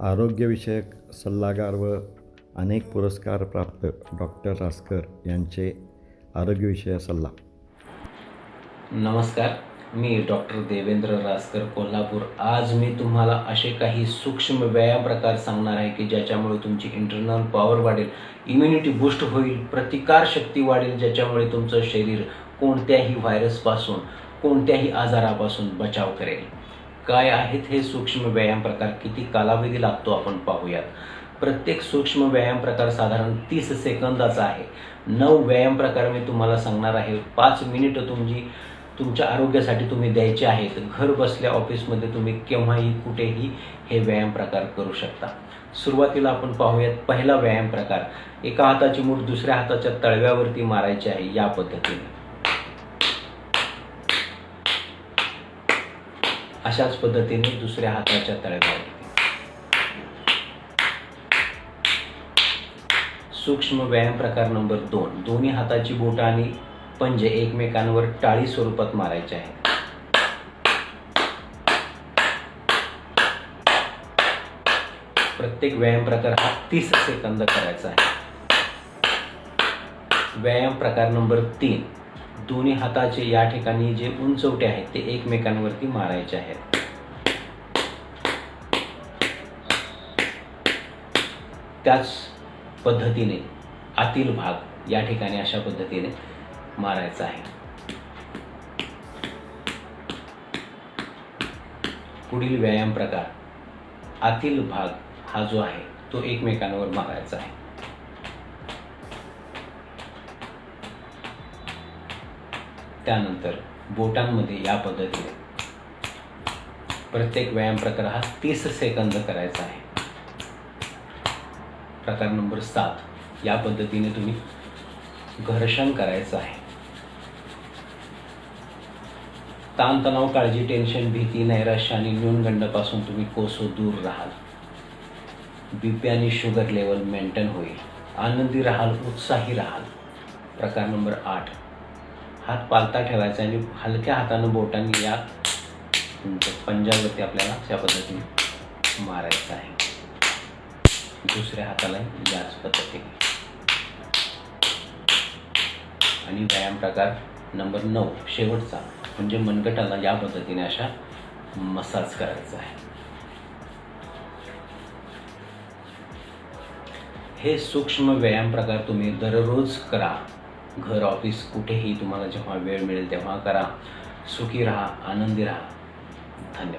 आरोग्यविषयक सल्लागार व अनेक पुरस्कार प्राप्त डॉक्टर रासकर यांचे आरोग्यविषयक सल्ला. नमस्कार मी डॉक्टर देवेंद्र रासकर कोल्हापूर. आज मी तुम्हाला असे काही सूक्ष्म व्यायाम प्रकार सांगणार आहे की ज्याच्यामुळे तुमची इंटरनल पॉवर वाढेल इम्युनिटी बूस्ट होईल प्रतिकारशक्ती वाढेल ज्याच्यामुळे तुमचं शरीर कोणत्याही व्हायरसपासून कोणत्याही आजारापासून बचाव करेल. काय आहेत हे सूक्ष्म व्यायाम प्रकार? किती कालावधी लागतो आपण पाहूयात? प्रत्येक सूक्ष्म व्यायाम प्रकार साधारण तीस सेकंदाचा आहे. नऊ व्यायाम प्रकार मी तुम्हाला सांगणार आहे. पाच मिनिटं तुमची तुमच्या आरोग्यासाठी तुम्ही द्यायचे आहेत. घर बसल्या ऑफिसमध्ये तुम्ही केव्हाही कुठेही हे व्यायाम प्रकार करू शकता. सुरुवातीला आपण पाहूयात पहिला व्यायाम प्रकार. एका हाताची मूठ दुसऱ्या हाताच्या तळव्यावरती मारायची आहे या पद्धतीने. अशाच पद्धतीने दुसऱ्या हाताच्या तळव्यावरती सूक्ष्म व्यायाम प्रकार नंबर दोन. दोन्ही हाताची बोटं आणि पंजे एकमेकांवर टाळी स्वरूपात मारायचे आहे प्रत्येक व्यायाम प्रकार हा तीस सेकंद करायचा आहे. व्यायाम प्रकार नंबर तीन. दोन्ही हाताचे या ठिकाणी जे उंचवटे आहेत ते एकमेकांवरती मारायचे आहेत. त्याच पद्धतीने आतील भाग या ठिकाणी अशा पद्धतीने मारायचा आहे. पुढील व्यायाम प्रकार आतील भाग हा जो आहे तो एकमेकांवर मारायचा आहे. त्यानंतर बोटांमध्ये या पद्धतीने प्रत्येक व्यायाम प्रकार हा तीस सेकंद करायचा आहे. प्रकार नंबर सात या पद्धतीने तुम्ही घर्षण करायचं आहे. ताणतणाव काळजी टेन्शन भीती नैराश्य आणि न्यूनगंडापासून तुम्ही कोसो दूर राहाल. बीपी आणि शुगर लेवल मेंटेन होईल. आनंदी राहाल उत्साही राहाल. प्रकार नंबर आठ हात पालता ठेवायचा आणि हलक्या हातानं बोटांनी या तुमच्या पंजावरती आपल्याला अशा पद्धतीने मारायचं आहे. दुसऱ्या हाताला याच पद्धतीने. आणि व्यायाम प्रकार नंबर नऊ शेवटचा म्हणजे मनगटाला या पद्धतीने अशा मसाज करायचा आहे. हे सूक्ष्म व्यायाम प्रकार तुम्ही दररोज करा. घर ऑफिस कुठेही तुम्हाला जेव्हा वेळ मिळेल तेव्हा करा. सुखी राहा आनंदी राहा. धन्यवाद.